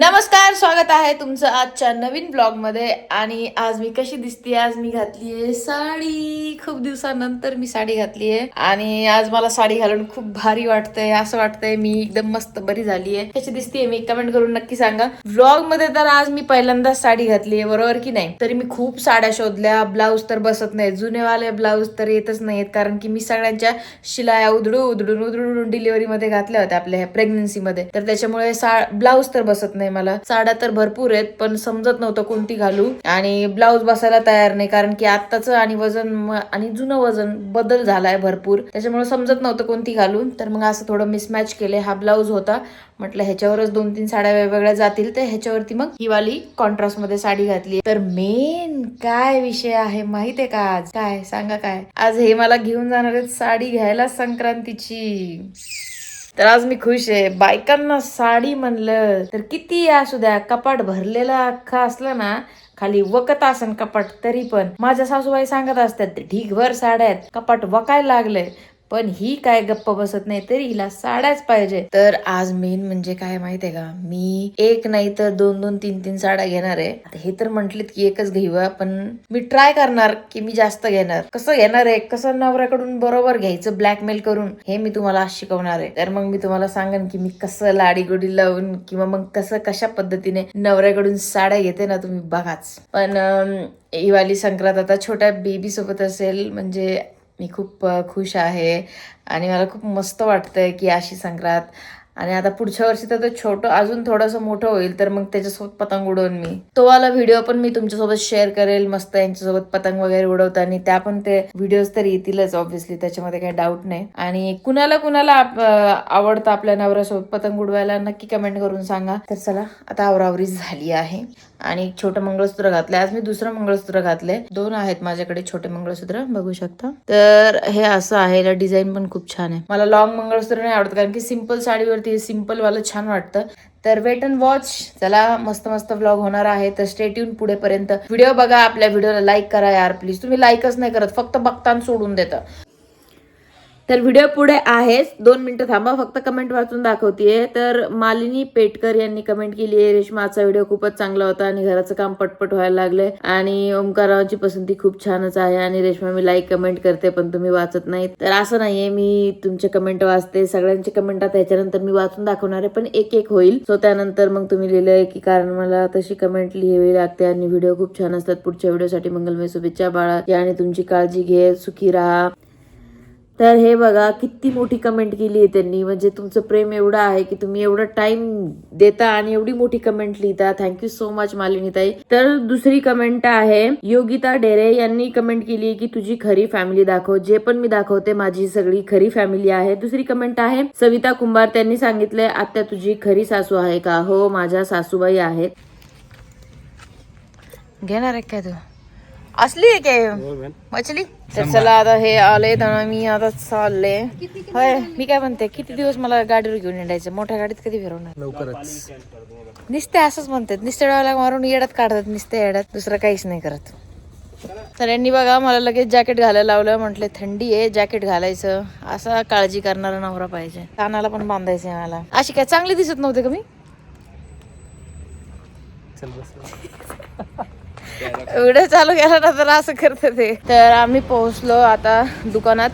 नमस्कार स्वागत आहे तुमचं आजच्या नवीन ब्लॉगमध्ये आणि आज मी कशी दिसते आज मी घातलीये साडी. खूप दिवसानंतर मी साडी घातलीये. आणि आज मला साडी घालून खूप भारी वाटतंय. असं वाटतंय मी एकदम मस्त बरी झालीये. कशी दिसतीये मी कमेंट करून नक्की सांगा. ब्लॉगमध्ये तर आज मी पहिल्यांदाच साडी घातलीये बरोबर की नाही? तरी मी खूप साड्या शोधल्या. ब्लाऊज तर बसत नाही जुनेवाले ब्लाऊज तर येतच नाहीत कारण की मी सगळ्यांच्या शिलाया उधळू उधळून उधळून डिलिव्हरी मध्ये घातल्या होत्या आपल्या प्रेग्नन्सी मध्ये. तर त्याच्यामुळे ब्लाऊज तर बसत नाही. मला साड्या तर भरपूर आहेत पण समजत नव्हतं कोणती घालू. आणि ब्लाऊज बसायला तयार नाही कारण की आत्ताच आणि वजन आणि जुनं वजन बदल झालाय भरपूर. त्याच्यामुळे समजत नव्हतं कोणती घालून तर मग असं थोडं मिसमॅच केले. हा ब्लाऊज होता. म्हटलं ह्याच्यावरच दोन तीन साड्या वेगवेगळ्या जातील तर ह्याच्यावरती मग ही वाली कॉन्ट्रास्टमध्ये साडी घातली. तर मेन काय विषय आहे माहितीये का आज? काय? सांगा काय? आज हे मला घेऊन जाणार आहेत साडी घ्यायला संक्रांतीची. तर आज मी खुश आहे. बायकांना साडी म्हणलं तर किती असू द्या कपाट भरलेला अख्खा असलं ना खाली वकत असन कपाट तरी पण. माझ्या सासूबाई सांगत असतात ढीगभर साड्या आहेत कपाट वकायला लागलंय. पण ही काय गप्प बसत नाही तर हिला साड्याच पाहिजे. तर आज मेन म्हणजे काय माहितीये का? मी एक नाही तर दोन दोन तीन तीन साड्या घेणार आहे. आता हे तर म्हंटलेत की एकच घेऊया पण मी ट्राय करणार की मी जास्त घेणार. कसं घेणार आहे? कसं नवऱ्याकडून बरोबर घ्यायचं ब्लॅकमेल करून? हे मी तुम्हाला आज शिकवणार आहे. तर मग मी तुम्हाला सांगेन की मी कसं लाडी गोडी लावून किंवा मग कसं कशा पद्धतीने नवऱ्याकडून साड्या घेते ना तुम्ही बघाच. पण हिवाळी संक्रांत आता छोट्या बेबी सोबत असेल म्हणजे मी खूप खुश आहे आणि मला खूप मस्त वाटतंय की अशी संक्रांत. आणि आता पुढच्या वर्षी तर ते छोटं अजून थोडंसं मोठं होईल तर मग त्याच्यासोबत पतंग उडवून मी. तो वाला व्हिडिओ पण मी तुमच्यासोबत शेअर करेल मस्त यांच्यासोबत पतंग वगैरे उडवताना. त्या पण ते व्हिडिओज तर येतीलच ऑब्व्हियसली त्याच्यामध्ये काही डाऊट नाही. आणि कुणाला कुणाला आवडतं आपल्या नवऱ्यासोबत पतंग उडवायला नक्की कमेंट करून सांगा. तर चला आता आवरावरी झाली आहे. आणि एक छोटं मंगळसूत्र घातलंय. आज मी दुसरं मंगळसूत्र घातलंय. दोन आहेत माझ्याकडे छोटे मंगळसूत्र. बघू शकता. तर हे असं आहे. याला डिझाईन पण खूप छान आहे. मला लॉंग मंगळसूत्र नाही आवडत कारण की सिंपल साडीवरती सिंपल वाला छान वाटतं. तर वेट अँड वॉच चला मस्त मस्त व्लॉग होणार आहे. तर स्टेट येऊन पुढेपर्यंत. व्हिडिओ बघा. आपल्या व्हिडिओला लाईक करा यार प्लीज तुम्ही लाईकच नाही करत. फक्त बघताना सोडून देता. तर व्हिडिओ पुढे आहेच. दोन मिनटं थांबा फक्त कमेंट वाचून दाखवतीये. तर मालिनी पेटकर यांनी कमेंट केली आहे. रेशमाचा व्हिडिओ खूपच चांगला होता आणि घराचं काम पटपट व्हायला लागलंय. आणि ओंकारावांची पसंती खूप छानच आहे. आणि रेशमा मी लाईक कमेंट करते पण तुम्ही वाचत नाही तर असं नाहीये मी तुमचे कमेंट वाचते. सगळ्यांचे कमेंट आता ह्याच्यानंतर मी वाचून दाखवणार आहे पण एक एक होईल. सो त्यानंतर मग तुम्ही लिहिलंय की कारण मला तशी कमेंट लिहावी लागते आणि व्हिडिओ खूप छान असतात. पुढच्या व्हिडिओसाठी मंगलमय शुभेच्छा बाळा. आणि तुमची काळजी घे सुखी राहा. तर हे बघा किती मोठी कमेंट केली आहे त्यांनी. म्हणजे तुमचं प्रेम एवढं आहे की तुम्ही एवढं टाइम देता आणि एवढी मोठी कमेंट लिहिता. थँक्यू सो मच मालिनीताई. तर दुसरी कमेंट आहे योगिता डेरे यांनी कमेंट केली आहे की तुझी खरी फॅमिली दाखव. जे पण मी दाखवते माझी सगळी खरी फॅमिली आहे. दुसरी कमेंट आहे सविता कुंभार त्यांनी सांगितलंय आता तुझी खरी सासू आहे का? हो माझ्या सासूबाई आहेत. घेणार आहे काय तू? असली आहे काय? मछली? तर चला आता हे आले तर मी आता चालले. होय मी काय म्हणते किती दिवस मला गाडीवर घेऊन येण्याचं मोठ्या गाडीत कधी फिरवणार? लवकरच. नुसते असंच म्हणतात नुसते डोळ्याला मारून येड्यात काढतात नुसते येड्यात. दुसरं काहीच नाही करत. तर यांनी बघा मला लगेच जॅकेट घालायला लावलं म्हटलं थंडी आहे जॅकेट घालायचं. असा काळजी करणारा नवरा पाहिजे. कानाला पण बांधायचं आहे मला. अशी काय चांगली दिसत नव्हते का मी? चल बस. व्हिडिओ चालू केला ना तर असं करत ते. तर आम्ही पोहोचलो आता दुकानात.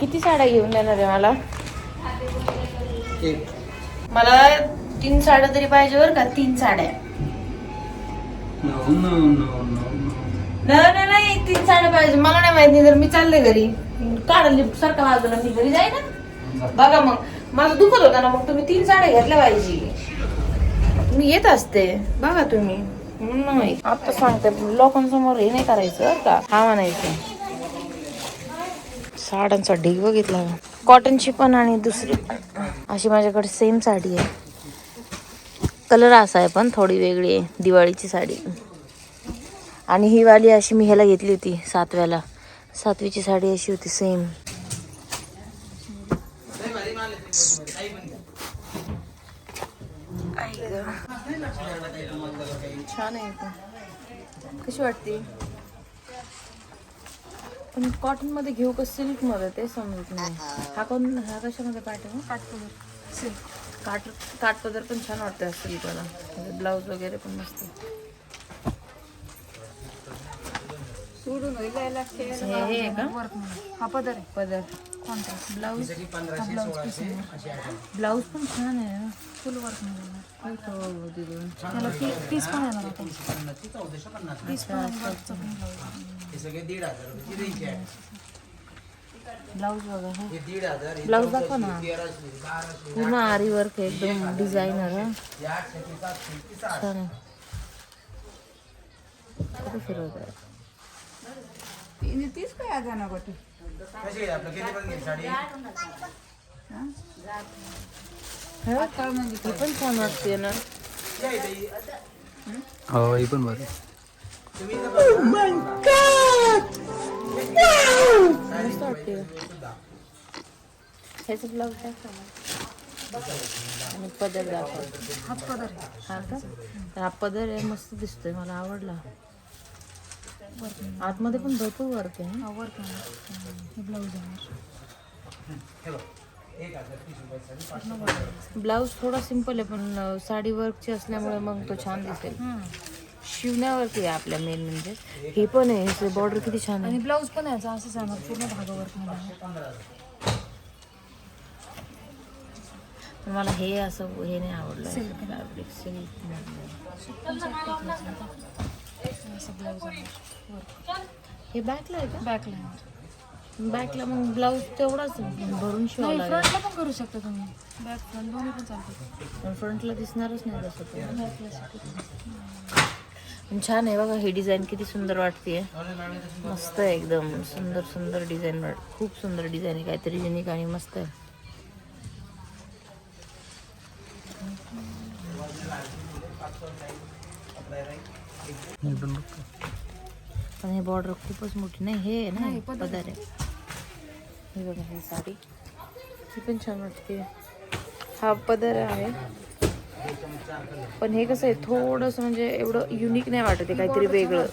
किती साड्या घेऊन देणार आहे मला? मला तीन साड्या तरी पाहिजे बरं का? तीन साड्या. नो नो नो नो नाही नाही तीन साड्या पाहिजे. मला नाही माहिती तर मी चालले घरी काढली सारखं बाजूला मी घरी जाई ना बघा मग. माझं दुखत होतं ना मग तुम्ही तीन साड्या घेतल्या पाहिजे. मी येत असते. बघा तुम्ही. म्हणून नाही. आता सांगते लोकांसमोर हे नाही करायचं का. हा म्हणायचं. साड्यांचा ढीग बघितला कॉटनची पण आणि दुसरी. पण अशी माझ्याकडे सेम साडी आहे. कलर असा आहे पण थोडी वेगळी आहे दिवाळीची साडी. आणि ही वाली अशी मी ह्याला घेतली होती सातव्याला. सातवीची साडी अशी होती सेम छान आहे पण. कशी वाटते? पण कॉटनमध्ये घेऊ का सिल्कमध्ये? ते समजत नाही. हा कोण हा कशामध्ये पाठव सिल्क काट काठपदर पण छान वाटतं म्हणजे ब्लाऊज वगैरे पण मस्त. सोडून हे हे आहे का? वर्क म्हणून. हा पदर आहे. पदर. कॉन्ट्रास्ट ब्लाऊज ब्लाऊज पण छान आहे फुल वर्क. त्याला पण येणार पण आणि वर्कचं पण ब्लाऊज ब्लाऊज बघा हा दाखवा ना पूर्ण आरी वर्क आहे एकदम डिझायनर हा छान आहे कुठे फिरवत आहे तिने तीच काय आज ना गोटी हे ही पण छान वाटते ना. हो ही पण बरं मस्त वाटते. ह्याचं ब्लाऊज दाखवा ना. आणि पदर दाखवा. हाच पदर आहे. हा का? तर हा पदर आहे मस्त दिसतोय मला आवडला. आतमध्ये पण भरपूर वर्क आहे हा. वर्क हे ब्लाऊज येणार ब्लाऊज थोडा सिंपल आहे पण साडी वर्कची असल्यामुळे मग तो छान दिसेल. शिवण्यावरती आहे आपल्या मेन म्हणजे. हे पण आहे बॉर्डर किती छान आहे. आणि ब्लाऊज पण यायचा असंच येणार पूर्ण पण मला हे असं हे नाही आवडलं. फॅब्रिक सिल्क असं हे बॅकला आहे का? बॅकला येणार बॅकला मग ब्लाऊज तेवढाच भरून शिवावं नाही लागेल. फ्रंटला पण करू शकता तुम्ही. बॅक फ्रंट दोन्ही पण चालतात. पण फ्रंटला दिसणारच नाही तसं तो बॅकला शकतो पण छान आहे बघा ही डिझाईन किती सुंदर वाटते मस्त आहे एकदम. सुंदर सुंदर डिझाईन वाट खूप सुंदर डिझाईन आहे काहीतरी युनिक आणि मस्त आहे. ही पण हे बॉर्डर खूपच मोठी नाही हे आहे नाही, पदर आहे. हे बघा ही साडी. ही पण छान वाटते. हा पदर आहे. पण हे कसं आहे थोडंसं म्हणजे एवढं युनिक नाही वाटत आहे काहीतरी वेगळं.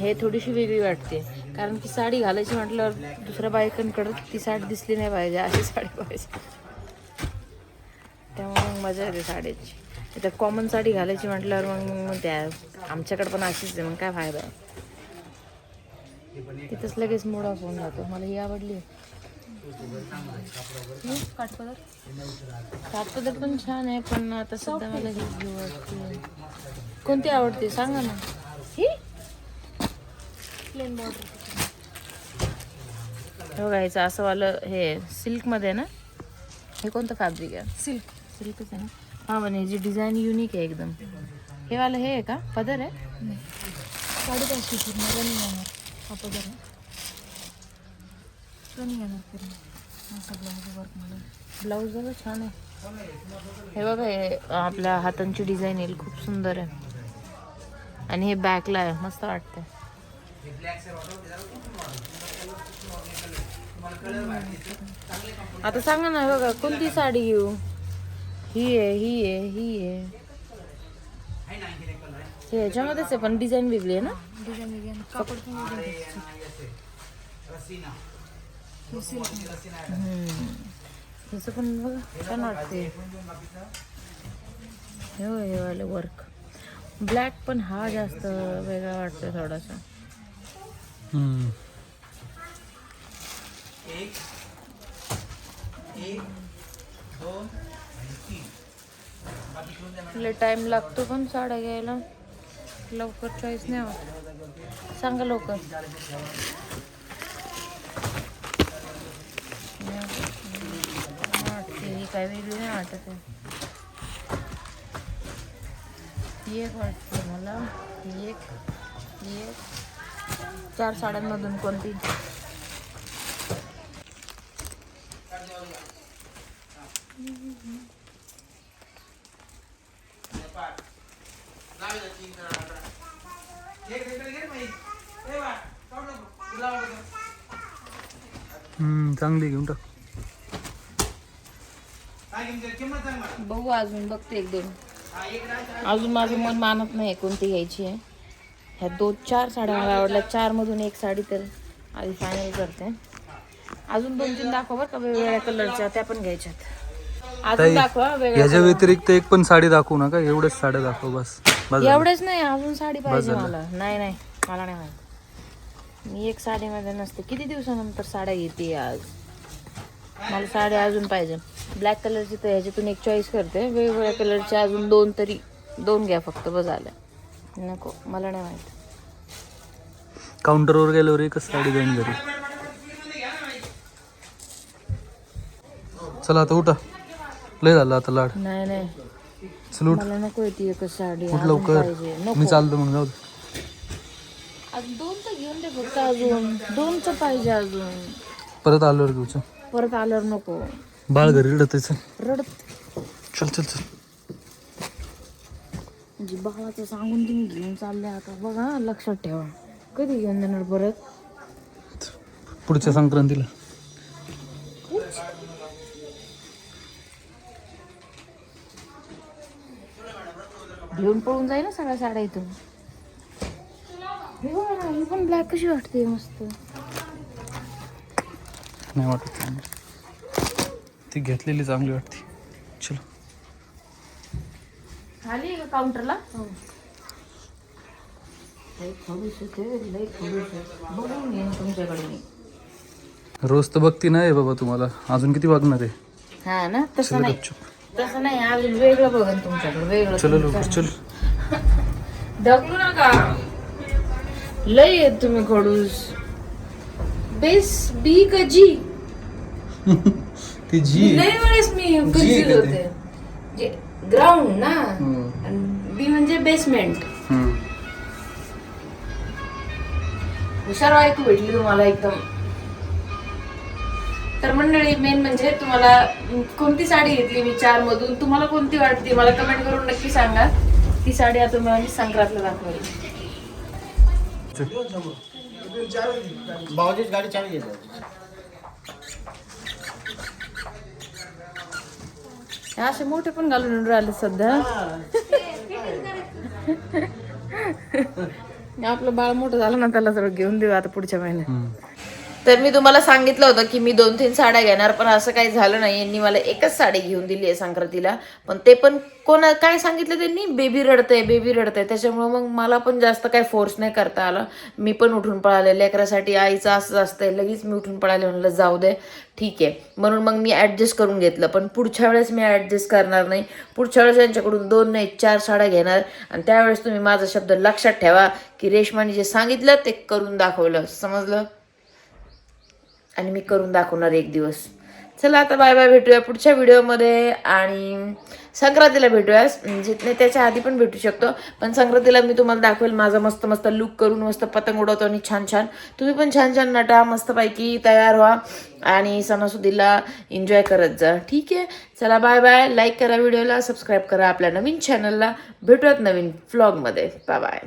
हे थोडीशी वेगळी वाटते. कारण की साडी घालायची म्हटल्यावर दुसऱ्या बायकांकडं ती साडी दिसली नाही पाहिजे अशी साडी पाहिजे. त्यामुळे मग मजा येते साडीची. आता कॉमन साडी घालायची म्हटल्यावर मग मग त्या आमच्याकडे पण अशीच आहे मग काय फायदा. आहे तिथंच लगेच मूड होऊन जातो. मला ही आवडली. काठपदर काठपदर पण छान आहे पण आता सध्या मला हे घेऊ वाटते कोणती आवडते सांगा ना ही प्लेन बॉर्डर हे बघा. ह्याचं असं वालं हे सिल्कमध्ये ना हे कोणतं फॅब्रिक आहे सिल्क सिल्कच आहे ना हां म्हणे जी डिझाईन युनिक आहे एकदम हे वालं हे आहे का पदर आहे साडेपाचशे पूर्ण रनिंग हा पदर आहे रनिंग येणार असं ब्लाऊज वर्क ब्लाऊज छान आहे. हे बघा हे आपल्या हातांची डिझाईन येईल. खूप सुंदर आहे. आणि हे बॅकला आहे. मस्त वाटतंय. आता सांगा ना बघा कोणती साडी घेऊ? ही आहे ही आहे ही आहे. हे ह्याच्यामध्येच आहे पण डिझाईन वेगळी आहे ना? डिझाईन वेगळी कापड पण वेगळं हे ह्याचं पण बघा छान वाटते हे हे वाले वर्क ब्लॅक पण हा जास्त वेगळा वाटतोय थोडासा. टाइम लागतो पण साड्या घ्यायला. लवकर चॉईस नाही होत. सांगा लवकर. काय वेगळी नाही वाटत आहे. ती एक वाटते मला. एक एक. चार साड्यांमधून कोणती? चांगली घेऊन टाक. बघू अजून बघते एक दोन. अजून माझं मन मानत नाही कोणती घ्यायची आहे. ह्या दोन चार साड्या मला आवडल्या. चार मधून एक साडी तर आधी फायनल करते. अजून दोन तीन दाखव बरं का वेगवेगळ्या कलरच्या त्या पण घ्यायच्यात. अजून दाखवा व्यतिरिक्त एक पण साडी दाखवू नका. एवढंच साड्या दाखव बस. एवढंच नाही अजून साडी पाहिजे. मला. नाही नाही मला नाही माहीत. मी एक साडीमध्ये नसते. किती दिवसानंतर साड्या घेते आज? मला साड्या अजून पाहिजे. ब्लॅक कलरची तर ह्याच्यातून एक चॉईस करते. वेगवेगळ्या कलरचे अजून दोन तरी दोन घ्या फक्त बस आल्या नको मला नाही माहीत. काउंटरवर गेल्यावर एकच साडी जाईन घरी. चला आता उठा. लय झालं आता लाड. नाही नाही. चल मला नको ती एकच साडी. उठ लवकर. मी चालतो मग जाऊ दोन तर घेऊन दे फक्त अजून. दोनच पाहिजे अजून. परत आल्यावर घेऊ चल परत आल्यावर नको. बाळ घरी रडत चल. रडत. चल चल चल. म्हणजे बाळाचं सांगून तुम्ही घेऊन चालले आता. बघा लक्षात ठेवा. कधी घेऊन देणार परत? पुढच्या संक्रांतीला. घेऊन पळून जाईल ना सगळ्या साड्या इथून हे बघा ही पण ब्लॅक कशी वाटते मस्त. नाही वाटत चांगली ती घेतलेली चांगली वाटते. चलो. खाली का काउंटरला मी. रोज तर बघती नाही बाबा तुम्हाला. अजून किती बघणार आहे? हा ना? तसं नाही. तसं नाही अजून वेगळं बघन तुमच्याकडे वेगळं चलो. लवकर चल ढकलू नका. लय तुम्ही खडूस. बेस बी का जी? ती जी. लय वेळेस मी कन्फ्युज होते. ग्राउंड ना. बी म्हणजे बेसमेंट. हुशार ऐकू भेटली तुम्हाला एकदम. तर मंडळी मेन म्हणजे तुम्हाला कोणती साडी घेतली मी चार मधून तुम्हाला कोणती वाटते? मला कमेंट करून नक्की सांगा. ती साडी आता मी संक्रांतला दाखवली. भाऊजीच गाडी चालू घेतो असे मोठे पण घालून राहिले सध्या. आपलं बाळ मोठं झालं ना त्याला सगळं घेऊन देऊ आता पुढच्या महिन्यात. तर मी तुम्हाला सांगितलं होतं की मी दोन तीन साड्या घेणार पण असं काही झालं नाही. यांनी मला एकच साडी घेऊन दिली आहे संक्रांतीला. पण ते पण कोणा काय सांगितलं त्यांनी? बेबी रडतंय बेबी रडतंय. त्याच्यामुळं मग मला पण जास्त काही फोर्स नाही करता आला. मी पण उठून पळाले. लेकरासाठी आईचं असंच असतंय. लगेच मी उठून पळाले. म्हणलं जाऊ दे. ठीक आहे. म्हणून मग मी ॲडजस्ट करून घेतलं. पण पुढच्या वेळेस मी ॲडजस्ट करणार नाही. पुढच्या वेळेस यांच्याकडून दोन नाही चार साड्या घेणार. आणि त्यावेळेस तुम्ही माझा शब्द लक्षात ठेवा की रेशमाने जे सांगितलं ते करून दाखवलं. समजलं? आणि मी करून दाखवणार एक दिवस. चला आता बाय बाय भेटूया पुढच्या व्हिडिओमध्ये आणि संक्रांतीला भेटूया. जिथने नाही त्याच्या आधी पण भेटू शकतो. पण संक्रांतीला मी तुम्हाला दाखवेल माझा मस्त मस्त लुक करून मस्त पतंग उडवतो आणि छान छान. तुम्ही पण छान छान नटा मस्तपैकी तयार व्हा आणि सणासुदीला एन्जॉय करत जा. ठीक आहे? चला बाय बाय लाईक करा व्हिडिओला सबस्क्राईब करा आपल्या नवीन चॅनलला भेटूयात नवीन फ्लॉगमध्ये बाय बाय